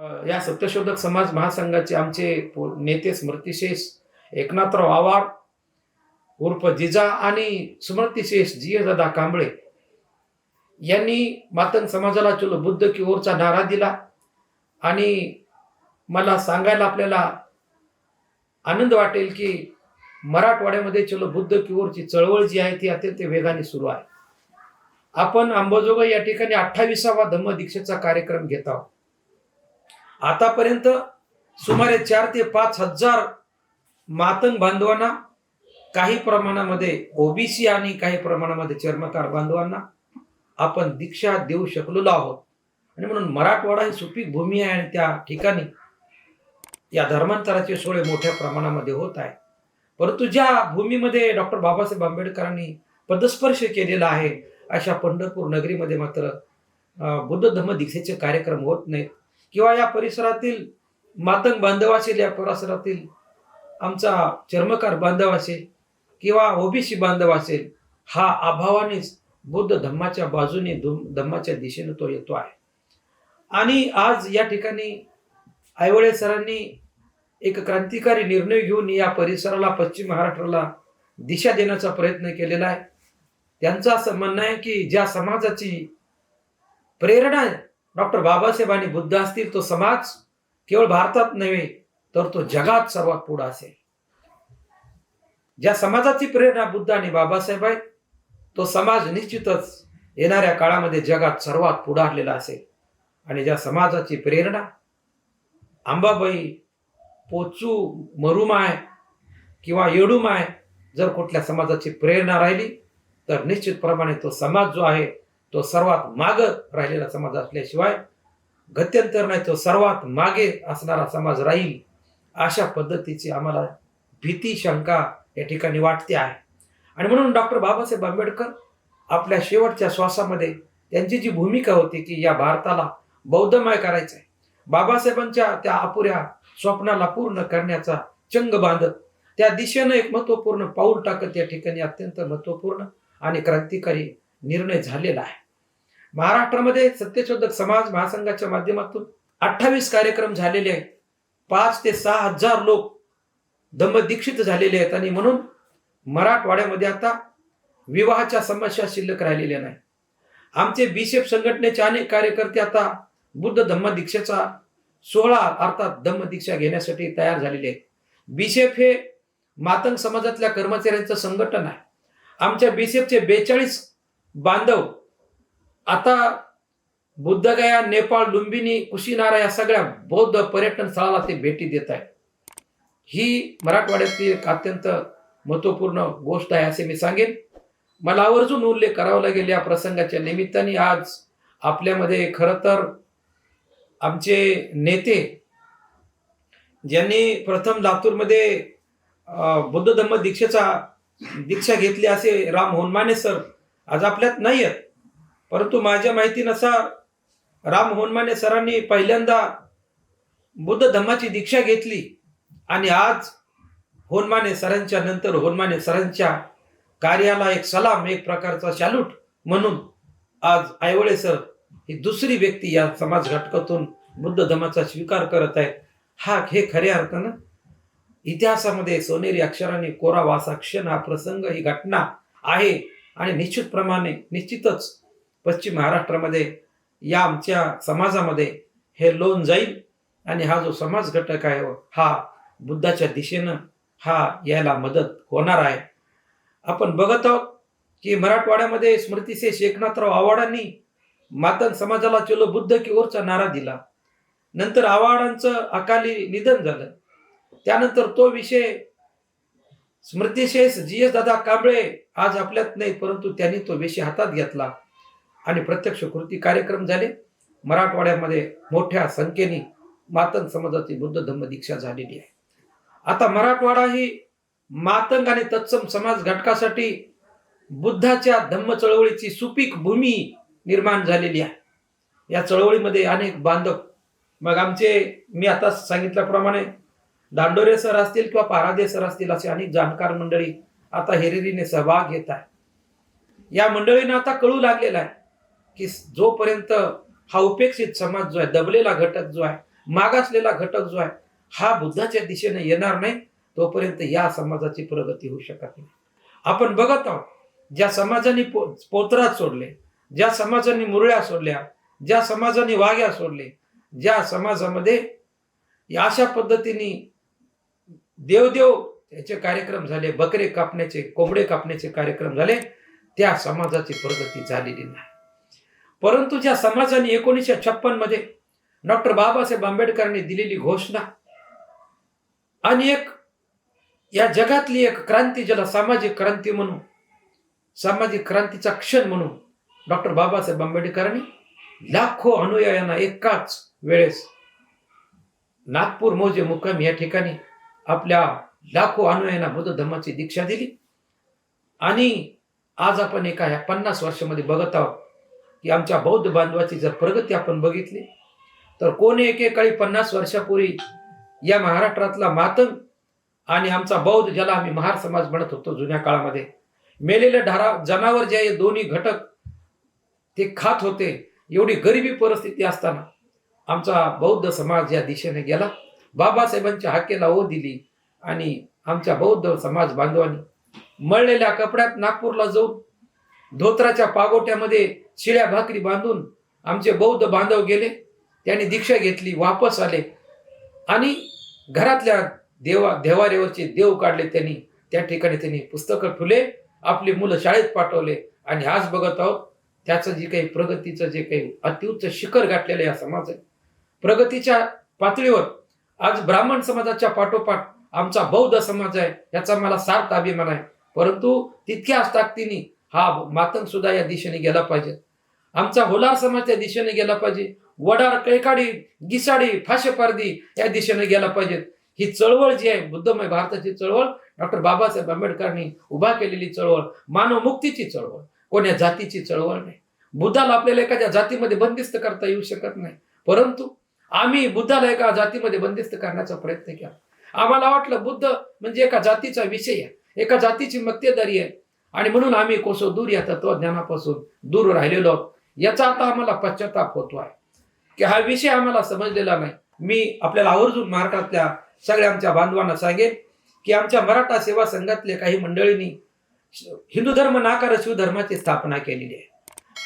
या सत्यशोधक समाज महासंघाचे आमचे नेते स्मृतिशेष एकनाथराव आवाड उर्फ जिजा आणि स्मृतिशेष जियदादा कांबळे यांनी मातंग समाजाला चलो बुद्ध की ओरचा नारा दिला आणि मला सांगायला आपल्याला आनंद वाटेल की मराठवाड्यामध्ये चलो बुद्ध की ओरची चळवळ जी आहे ती अत्यंत वेगाने सुरू आहे. आपण अंबाजोगाई या ठिकाणी अठ्ठावीसावा धम्म दीक्षेचा कार्यक्रम घेत आहोत. आतापर्यंत सुमारे चार ते पाच हजार मातंग बांधवांना काही प्रमाणामध्ये ओबीसी आणि काही प्रमाणामध्ये चर्मकार बांधवांना आपण दीक्षा देऊ शकलेलो आहोत. आणि म्हणून मराठवाडा ही सुपीक भूमी आहे आणि त्या ठिकाणी या धर्मांतराचे सोळे मोठ्या प्रमाणामध्ये होत आहे. परंतु ज्या भूमीमध्ये डॉक्टर बाबासाहेब आंबेडकरांनी पदस्पर्श केलेला आहे अशा पंढरपूर नगरीमध्ये मात्र बुद्ध धम्म दीक्षेचे कार्यक्रम होत नाहीत. किंवा या परिसरातील मातंग बांधव असेल या परिसरातील आमचा चर्मकार बांधव असेल किंवा ओबीसी बांधव असेल हा अभावानेच बुद्ध धम्माच्या बाजूने धुम- धम्माच्या दिशेने तो येतो आहे. आणि आज या ठिकाणी आयवळे सरांनी एक क्रांतिकारी निर्णय घेऊन या परिसराला पश्चिम महाराष्ट्राला दिशा देण्याचा प्रयत्न केलेला आहे. त्यांचं असं म्हणणं आहे की ज्या समाजाची प्रेरणा डॉक्टर बाबासाहेब आणि बुद्ध असतील तो समाज केवळ भारतात नव्हे तर तो जगात सर्वात पुढे असेल. ज्या समाजाची प्रेरणा बुद्ध आणि बाबासाहेब आहेत तो समाज निश्चितच येणाऱ्या काळामध्ये जगात सर्वात पुढारलेला असेल. आणि ज्या समाजाची प्रेरणा आंबाबाई पोचू मरुमाय किंवा येडूमाय जर कुठल्या समाजाची प्रेरणा राहिली तर निश्चितप्रमाणे तो समाज जो आहे तो सर्वात माग राहिलेला समाज असल्याशिवाय गत्यंतर नाही तो सर्वात मागे असणारा समाज राहील अशा पद्धतीची आम्हाला भीती शंका या ठिकाणी वाटते आहे. आणि म्हणून डॉक्टर बाबासाहेब आंबेडकर आपल्या शेवटच्या श्वासामध्ये त्यांची जी भूमिका होती की या भारताला बौद्धमय करायचं आहे. बाबासाहेबांच्या त्या अपुऱ्या स्वप्नाला पूर्ण करण्याचा चंग बांधत त्या दिशेनं एक महत्त्वपूर्ण पाऊल टाकत या ठिकाणी अत्यंत महत्त्वपूर्ण आणि क्रांतिकारी निर्णय झालेला आहे. महाराष्ट्रामध्ये सत्यशोधक समाज महासंघाच्या माध्यमातून अठ्ठावीस कार्यक्रम झालेले आहेत. पाच ते सहा हजार लोक दीक्षित झालेले आहेत आणि म्हणून मराठवाड्यामध्ये आता विवाहाच्या समस्या शिल्लक राहिलेल्या नाही आमचे बीशेफ संघटनेचे अनेक कार्यकर्ते आता बुद्ध धम्म दीक्षेचा सोहळा अर्थात धम्मदीक्षा घेण्यासाठी तयार झालेले आहेत. बीशेफ हे मातंग समाजातल्या कर्मचाऱ्यांचं संघटन आहे. आमच्या बीसेफचे बेचाळीस बांधव आता बुद्धगया नेपाळ लुंबिनी कुशीनारा या सगळ्या बौद्ध पर्यटन स्थळाला ते भेटी देत आहे ही मराठवाड्यातली एक अत्यंत महत्त्वपूर्ण गोष्ट आहे असे मी सांगेन. मला आवर्जून उल्लेख करावा लागेल या प्रसंगाच्या निमित्ताने. आज आपल्यामध्ये खरं तर आमचे नेते ज्यांनी प्रथम लातूरमध्ये बुद्ध धम्म दीक्षेचा दीक्षा घेतली असे राम होनमाने सर आज आपल्यात नाही आहेत परंतु माझ्या माहितीनुसार राम होनमाने सरांनी पहिल्यांदा बुद्ध धम्माची दीक्षा घेतली आणि आज होनमाने सरांच्या नंतर होनमाने सरांच्या कार्याला एक सलाम एक प्रकारचा शालूट म्हणून आज आयवळे सर ही दुसरी व्यक्ती या समाज घटकातून बुद्ध धम्माचा स्वीकार करत आहेत. हा हे खऱ्या अर्थानं इतिहासामध्ये सोनेरी अक्षराने कोरा वासा क्षण हा प्रसंग ही घटना आहे. आणि निश्चितप्रमाणे निश्चितच पश्चिम महाराष्ट्रामध्ये या आमच्या समाजामध्ये हे लोन जाईल आणि हा जो समाज घटक आहे हा बुद्धाच्या दिशेनं हा यायला मदत होणार आहे. आपण बघत आहोत की मराठवाड्यामध्ये स्मृतिशेष एकनाथराव आव्हाडांनी मातन समाजाला चलो बुद्ध की ओरचा नारा दिला. नंतर आव्हाडांचं अकाली निधन झालं. त्यानंतर तो विषय स्मृतिशेष जी एस दादा कांबळे आज आपल्यात नाही परंतु त्यांनी तो वेशी हातात घेतला. आणि प्रत्यक्ष कृती कार्यक्रम झाले. मराठवाड्यामध्ये मोठ्या संख्येने मातंग समाजाची बुद्ध धम्म दीक्षा झालेली आहे. आता मराठवाडा ही मातंग आणि तत्सम समाज घटकासाठी बुद्धाच्या धम्म चळवळीची सुपीक भूमी निर्माण झालेली आहे. या चळवळीमध्ये अनेक बांधव मग आमचे मी आता सांगितल्याप्रमाणे दांडोरे सर असतील किंवा पारादे सर असतील असे अनेक जाणकार मंडळी आता हेरेरीने सहभाग घेत आहे या मंडळींना आता कळू लागलेला आहे की जोपर्यंत हा उपेक्षित समाज जो आहे दबलेला घटक जो आहे मागासलेला घटक जो आहे हा बुद्धाच्या दिशेने येणार नाही तोपर्यंत या समाजाची प्रगती होऊ शकत नाही. आपण बघत आहोत ज्या समाजाने पो पोतरात सोडले ज्या समाजाने मुरळ्या सोडल्या ज्या समाजाने वाघ्या सोडले ज्या समाजामध्ये अशा पद्धतीने देवदेव याचे कार्यक्रम झाले बकरे कापण्याचे कोंबडे कापण्याचे कार्यक्रम झाले त्या समाजाची प्रगती झालेली नाही. परंतु ज्या समाजाने एकोणीसशे छप्पनमध्ये डॉक्टर बाबासाहेब आंबेडकरांनी दिलेली घोषणा आणि एक या जगातली एक क्रांती ज्याला सामाजिक क्रांती म्हणून सामाजिक क्रांतीचा क्षण म्हणून डॉक्टर बाबासाहेब आंबेडकरांनी लाखो अनुयायांना एकाच वेळेस नागपूर मोजे मुक्काम या ठिकाणी आपल्या लाखो अनुयायांना बुद्ध धर्माची दीक्षा दिली. आणि आज आपण एका ह्या पन्नास वर्षामध्ये बघत आहोत की आमच्या बौद्ध बांधवाची जर प्रगती आपण बघितली तर कोणी एकेकाळी पन्नास वर्षापूर्वी या महाराष्ट्रातला मातंग आणि आमचा बौद्ध ज्याला आम्ही महार समाज म्हणत होतो जुन्या काळामध्ये मेलेले ढारा जनावर जे आहे दोन्ही घटक ते खात होते एवढी गरिबी परिस्थिती असताना आमचा बौद्ध समाज या दिशेने गेला. बाबासाहेबांच्या हाकेला ओ दिली आणि आमच्या बौद्ध समाज बांधवांनी मळलेल्या कपड्यात नागपूरला जाऊन धोत्राच्या पागोट्यामध्ये शिळ्या भाकरी बांधून आमचे बौद्ध बांधव गेले. त्यांनी दीक्षा घेतली वापस आले आणि घरातल्या देवा देवारेवरचे देव काढले. त्यांनी त्या ठिकाणी त्यांनी पुस्तकं ठुले आपली मुलं शाळेत पाठवले आणि आज बघत आहोत त्याचं जे काही प्रगतीचं जे काही अतिउच्च शिखर गाठलेलं या समाज आहे प्रगतीच्या पातळीवर आज ब्राह्मण समाजाच्या पाठोपाठ आमचा बौद्ध समाज आहे याचा मला सार्थ अभिमान आहे. परंतु तितक्याच ताकदीने हा मातंग सुद्धा या दिशेने गेला पाहिजे. आमचा होलार समाज त्या दिशेने गेला पाहिजे. वडार कैकाडी गिसाडी फाशेपारदी या दिशेने गेला पाहिजे. ही चळवळ जी आहे बुद्धमय भारताची चळवळ डॉक्टर बाबासाहेब आंबेडकरांनी उभा केलेली चळवळ मानव मुक्तीची चळवळ कोण्या जातीची चळवळ नाही. बुद्धाला आपल्याला एखाद्या जातीमध्ये बंदिस्त करता येऊ शकत नाही. परंतु आम्ही बुद्धाला एका जातीमध्ये बंदिस्त करण्याचा प्रयत्न केला. आम्हाला वाटलं बुद्ध म्हणजे एका जातीचा विषय आहे. एका जातीची मक्तेदारी आहे. आणि म्हणून आम्ही कोसो दूर या तत्वज्ञानापासून दूर राहिलेलो आहोत. याचा आता आम्हाला पश्चाताप होतो आहे. की हा विषय आम्हाला समजलेला नाही. मी आपल्याला आवर्जून महाराष्ट्रातल्या सगळ्या आमच्या बांधवांना सांगेन की आमच्या मराठा सेवा संघातल्या काही मंडळींनी हिंदू धर्म नाकार शिवधर्माची स्थापना केलेली आहे.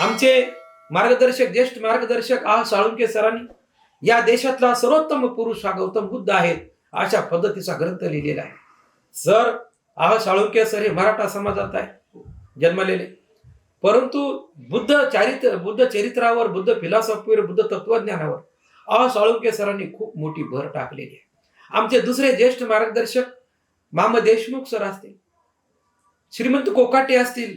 आमचे मार्गदर्शक ज्येष्ठ मार्गदर्शक आ साळुंके सरांनी या देशातला सर्वोत्तम पुरुष हा गौतम बुद्ध आहेत अशा पद्धतीचा ग्रंथ लिहिलेला आहे. सर आह साळुंके सर हे मराठा समाजात आहे जन्मलेले. परंतु बुद्ध चारित्र बुद्ध चरित्रावर बुद्ध फिलॉसॉफीवर बुद्ध तत्वज्ञानावर अह साळुंके सरांनी खूप मोठी भर टाकलेली आहे. आमचे दुसरे ज्येष्ठ मार्गदर्शक माम देशमुख सर असतील श्रीमंत कोकाटे असतील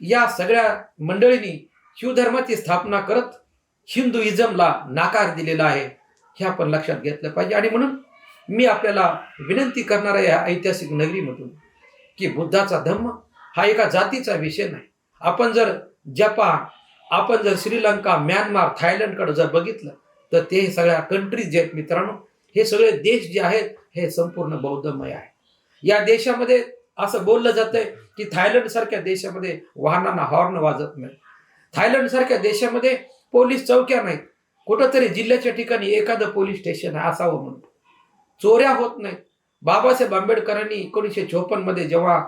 या सगळ्या मंडळींनी शिवधर्माची स्थापना करत हिंदुइझमला नाकार दिलेला आहे हे आपण लक्षात घेतलं पाहिजे. आणि म्हणून मी आपल्याला विनंती करणार आहे या ऐतिहासिक नगरीमधून की बुद्धाचा धम्म हा एका जातीचा विषय नाही. आपण जर जपान आपण जर श्रीलंका म्यानमार थायलंडकडे जर बघितलं तर ते सगळ्या कंट्रीज जे आहेत मित्रांनो हे सगळे देश जे आहेत हे संपूर्ण बौद्धमय आहे. या देशामध्ये असं बोललं जातंय की थायलंड सारख्या देशामध्ये वाहनांना हॉर्न वाजत नाही. थायलंड सारख्या देशामध्ये पोलीस चौक्या नाहीत. कुठंतरी जिल्ह्याच्या ठिकाणी एखादं पोलीस स्टेशन असावं म्हणून. चोऱ्या होत नाहीत. बाबासाहेब आंबेडकरांनी एकोणीसशे चोपन्नमध्ये जेव्हा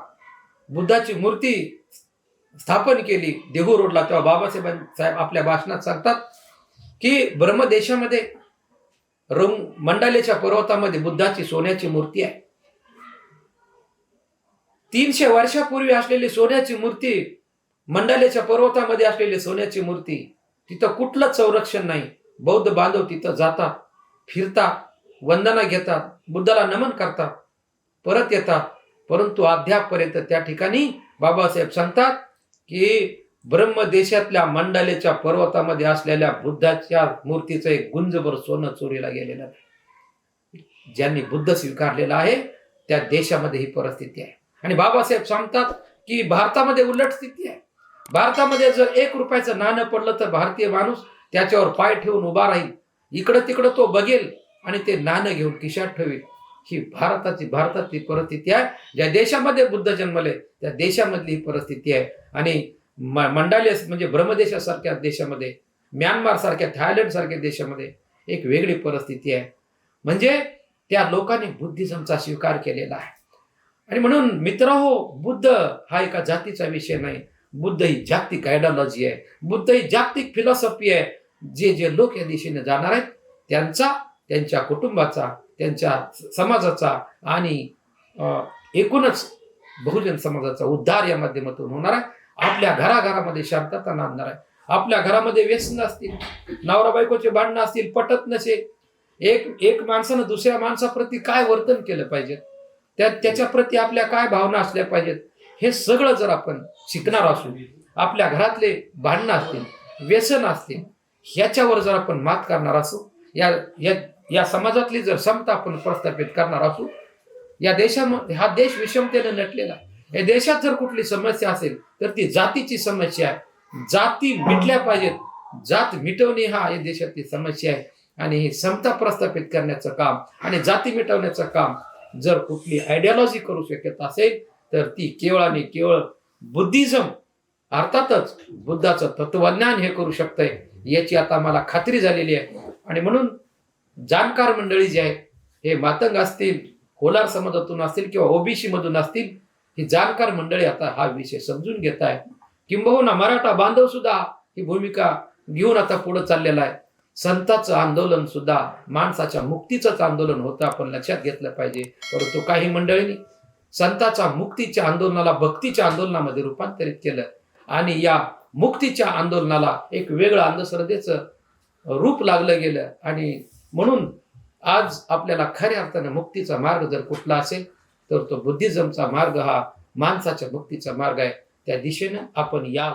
बुद्धाची मूर्ती स्थापन केली देहू रोडला तेव्हा बाबासाहेब साहेब आपल्या भाषणात सांगतात की ब्रह्मदेशामध्ये रंग मंडालेच्या पर्वतामध्ये बुद्धाची सोन्याची मूर्ती आहे. तीनशे वर्षापूर्वी असलेली सोन्याची मूर्ती मंडालेच्या पर्वतामध्ये असलेली सोन्याची मूर्ती तिथं कुठलंच संरक्षण नाही. बौद्ध बांधव तिथं जातात फिरतात वंदना घेतात बुद्धाला नमन करतात परत येतात. परंतु अद्यापपर्यंत त्या ठिकाणी बाबासाहेब सांगतात की ब्रह्मदेशातल्या मंडालेच्या पर्वतामध्ये असलेल्या बुद्धाच्या मूर्तीचं एक गुंजभर सोनं चोरीला गेलेलं आहे. ज्यांनी बुद्ध स्वीकारलेला आहे त्या देशामध्ये ही परिस्थिती आहे. आणि बाबासाहेब सांगतात की भारतामध्ये उलट स्थिती आहे. भारतामध्ये जर एक रुपयाचं नाणं पडलं तर भारतीय माणूस त्याच्यावर पाय ठेवून उभा राहील. इकडं तिकडं तो बघेल आणि ते नाणं घेऊन किशात ठेवेल. ही भारताची भारतातली परिस्थिती आहे. ज्या देशामध्ये बुद्ध जन्मले त्या देशामधली ही परिस्थिती आहे. आणि मंडाले म्हणजे ब्रह्मदेशासारख्या देशामध्ये म्यानमार सारख्या थायलंड सारख्या देशामध्ये एक वेगळी परिस्थिती आहे. म्हणजे त्या लोकांनी बुद्धिझमचा स्वीकार केलेला आहे. आणि म्हणून मित्र हो बुद्ध हा एका जातीचा विषय नाही. बुद्ध ही जागतिक आयडिओलॉजी आहे. बुद्ध ही जागतिक फिलॉसॉफी आहे. जे जे लोक या दिशेने जाणार आहेत त्यांचा त्यांच्या कुटुंबाचा त्यांच्या समाजाचा आणि एकूणच बहुजन समाजाचा उद्धार या माध्यमातून होणार आहे. आपल्या घराघरामध्ये शांतता नांदणार आहे. आपल्या घरामध्ये व्यसन असतील नवरा बायकोचे भांडणं असतील पटत नसे. एक एक माणसानं दुसऱ्या माणसाप्रती काय वर्तन केलं पाहिजे? त्या त्याच्याप्रती आपल्या काय भावना असल्या पाहिजेत? हे सगळं जर आपण शिकणार असू आपल्या घरातले भांडणं असतील व्यसन असतील ह्याच्यावर जर आपण मात करणार असू या या या समाजातली जर समता आपण प्रस्थापित करणार असू या देशामध्ये हा देश विषमतेने नटलेला या देशात जर कुठली समस्या असेल तर ती जातीची समस्या आहे. जाती मिटल्या पाहिजेत. जात मिटवणे हा या देशातली समस्या आहे. आणि ही समता प्रस्थापित करण्याचं काम आणि जाती मिटवण्याचं काम जर कुठली आयडियॉलॉजी करू शकत असेल तर ती केवळ आणि केवळ बुद्धिझम अर्थातच बुद्धाचं तत्वज्ञान हे करू शकतंय याची आता मला खात्री झालेली आहे. आणि म्हणून जाणकार मंडळी जी आहेत हे मातंग असतील कोलार समाजातून असतील किंवा ओबीसी मधून असतील ही जाणकार मंडळी आता हा विषय समजून घेत आहे किंबहुना मराठा बांधव सुद्धा ही भूमिका घेऊन आता पुढे चाललेला आहे. संताचं आंदोलन सुद्धा माणसाच्या मुक्तीचंच आंदोलन होतं आपण लक्षात घेतलं पाहिजे. परंतु काही मंडळींनी संताच्या मुक्तीच्या आंदोलनाला भक्तीच्या आंदोलनामध्ये रूपांतरित केलं. आणि या मुक्तीच्या आंदोलनाला एक वेगळं अंधश्रद्धेचं रूप लागलं गेलं. आणि म्हणून आज आपल्याला खऱ्या अर्थानं मुक्तीचा मार्ग जर कुठला असेल तर तो बुद्धिझमचा मार्ग हा माणसाच्या मुक्तीचा मार्ग आहे. त्या दिशेनं आपण या